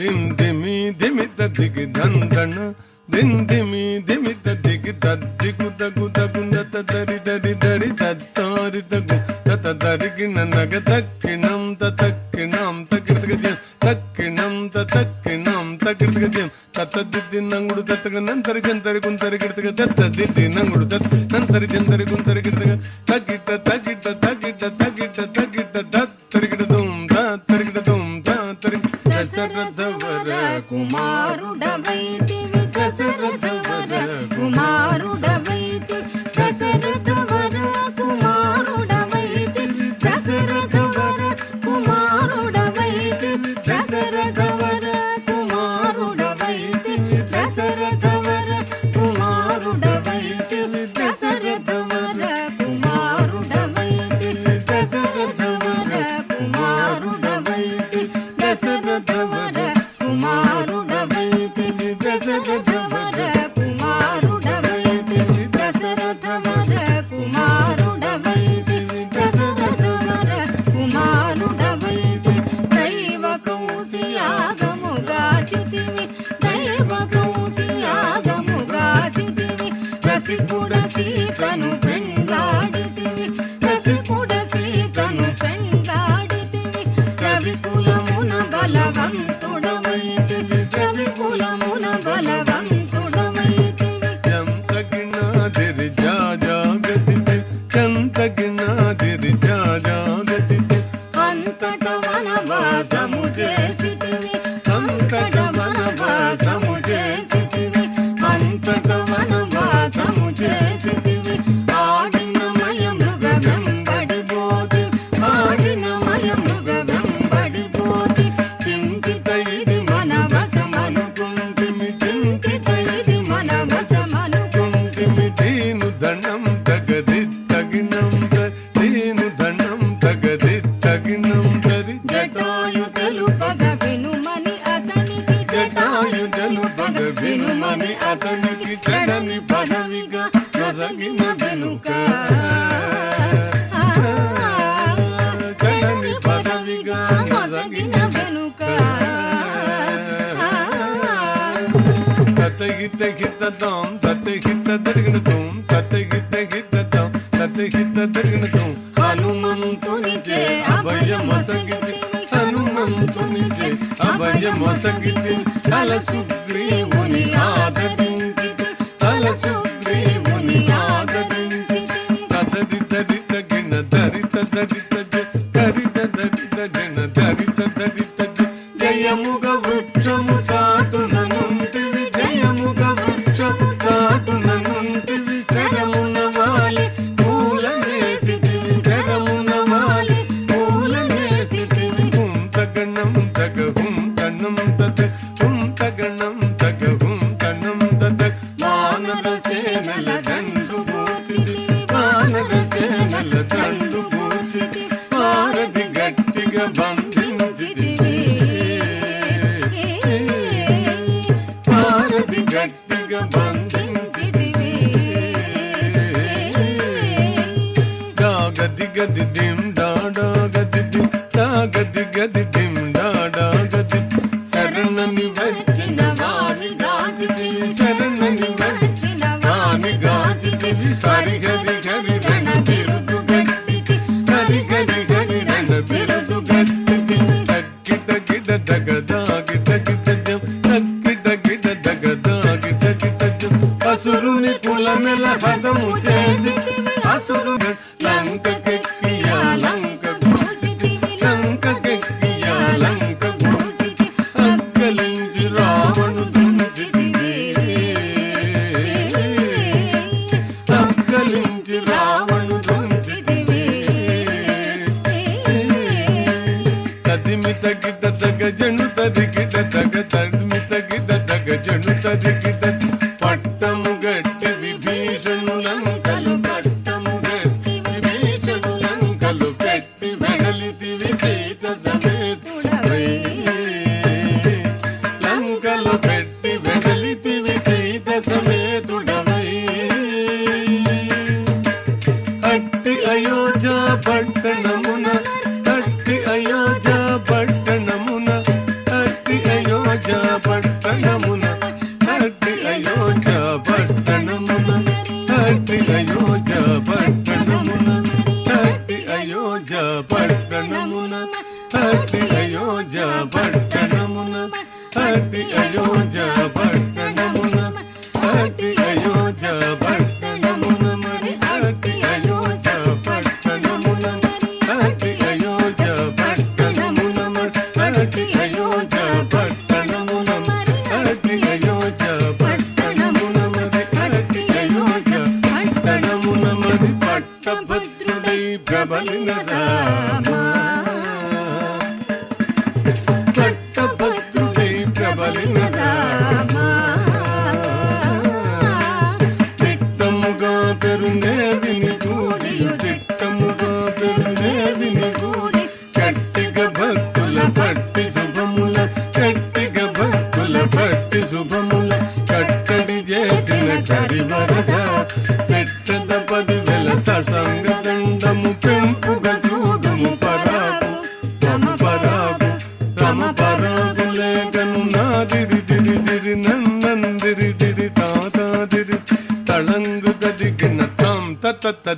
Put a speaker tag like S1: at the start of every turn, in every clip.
S1: దిమ్ దిమి దిమి దిగి దందన దిన్ దిమి దిమి దిగి దద్దిగు దగు దగు నత దరి దరి దరి దత్తారి దగు తత దరిగిన నగ దక్కిణం తక్కిణం తగిడగ జం తక్కిణం తక్కిణం తగిడగ జం తత దిద్ది నంగుడు తత్తగ నంతరి జంతరి గుంతరి గిడతగ తత్త దిద్ది నంగుడు తత్ నంతరి జంతరి గుంతరి గిడతగ తగిట తగిట తగిట తగిట తగిట దత్తరిగిడ దుమ్ దత్తరిగిడ దుమ్ దశరథవర
S2: కుమారుడవైతివి దశరథవర కుమారుడవైతి దశరథ రసికుడ సీతను పెండాడితివి రసికుడ సీతను పెండాడితివి. రవి కులమున బలవంతుడమైతివి
S1: రవి కులమున బలవంతు
S2: వెను పద వినుమని అతనికి చెడని పదవిగా నొసగిన వెనుక. చెడని పదవిగా నొసగిన వెనుక.
S1: తత గిత గిత తాం తిరిగిన తాం తత గిత గిత తాం తత తిరిగిన తాం
S2: హనుమంతుని చే అభయమసగిన అభయమసగితి తల సుగ్రీవుని
S1: గది దిమ్ డాడా గది దిమ్ డా గది గది దిమ్ డాడా గది
S2: శరణని వచ్చిన వాణి గాజు శరణని వచ్చిన వాణి గాజు హరి హరి హరి రణ బిరుదు గట్టి హరి హరి హరి రణ బిరుదు
S1: గట్టి తగ్గి తగ్గిద దగదాగి తగ్గి తగ్గం తగ్గి తగ్గిద దగదాగి తగ్గి తగ్గం
S2: అసురుని కులమెల పదము చేసి చేసితివి అసురు లంకకెక్కియా లంక గూచితివి లంకకెక్కియా లంక గూచితి అక్కలించి రావణు దుంచితివి అక్కలించి రావణు దుంచితివి
S1: తదిమి తగిట తగ జను తదిగిట తగ తడిమి తగిట తగ జను తదిగిట పట్టము గట్టి విభీషణులంక అయోధ్య పట్టణమున అట్టి అయోధ్య పట్టణమున. అట్టి అయోధ్య పట్టణమున. అట్టి అయోధ్య పట్టణ పట్టణమున పట్టభద్రుడై ప్రబలిన రామా. పట్టభద్రుడై ప్రబలిన రామా. పెట్టముగా పెరునే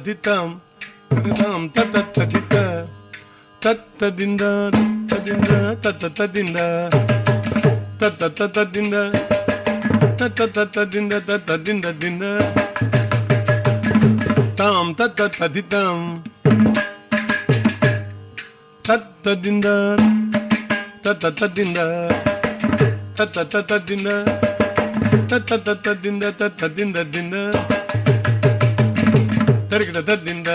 S1: ತದಿತಂ ತದಿತಾಂ ತತ ತದಿತ ತತ್ತದಿಂದ ತದಿಂದ ತತ ತದಿಂದ ತತ ತತದಿಂದ ತತ ತತದಿಂದ ತತದಿಂದ ದಿಂದ ತಾಂ ತತ ತದಿತಾಂ ತತ್ತದಿಂದ ತತ ತದಿಂದ ತತ ತತದಿಂದ ತತ ತತದಿಂದ ತತದಿಂದ ದಿಂದ தருகிட தத்திந்த.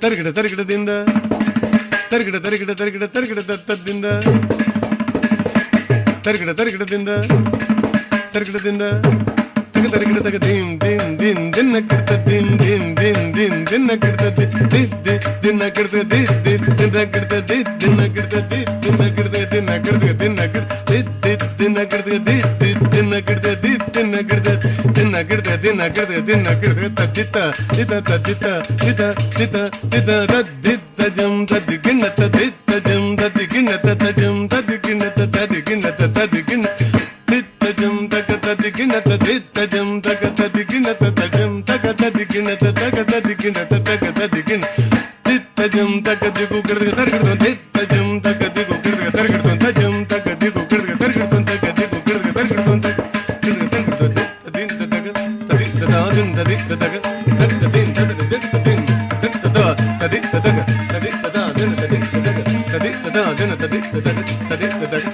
S1: தருகிட தருகிட திந்த. தருகிட தருகிட தருகிட தருகிட தத்தத்திந்த தருகிட தருகிட திந்த. தருகிட திந்த. దింద తగ తరిగిడ తగ దీం దీం దీం దిన్న కిడత దీం దీం దీం దీం దిన్న కిడత ది ది ది దిన్న కిడత ది ది దిన్న కిడత ది దిన్న కిడత ది దిన్న కిడత దిన్న కిడత దిన్న కిడత ది ది దిన్న కిడత ది ది దిన్న కిడత ది దిన్న కిడత దిన్న కిడత దిన్న కిడత దిన్న కిడత తద్దిత తిత తద్దిత తిత తిత తిత తద్దిత జం తద్ది గిన్నత తిత జం తద్ది గిన్నత తజం తద్ది గిన్నత తద్ది గిన్నత తద్ది గిన్న తిత్తజం ginata tadam daga tadiginata tadam daga tadiginata daga tadiginata daga tadigin tadam daga digu girga targirton tadam daga digu girga targirton tadam daga digu girga targirton daga digu girga targirton daga girga targirton tadin daga tadin daga tadin daga tadin daga tadin daga tadin daga tadin daga tadin daga tadin daga tadin daga tadin daga tadin daga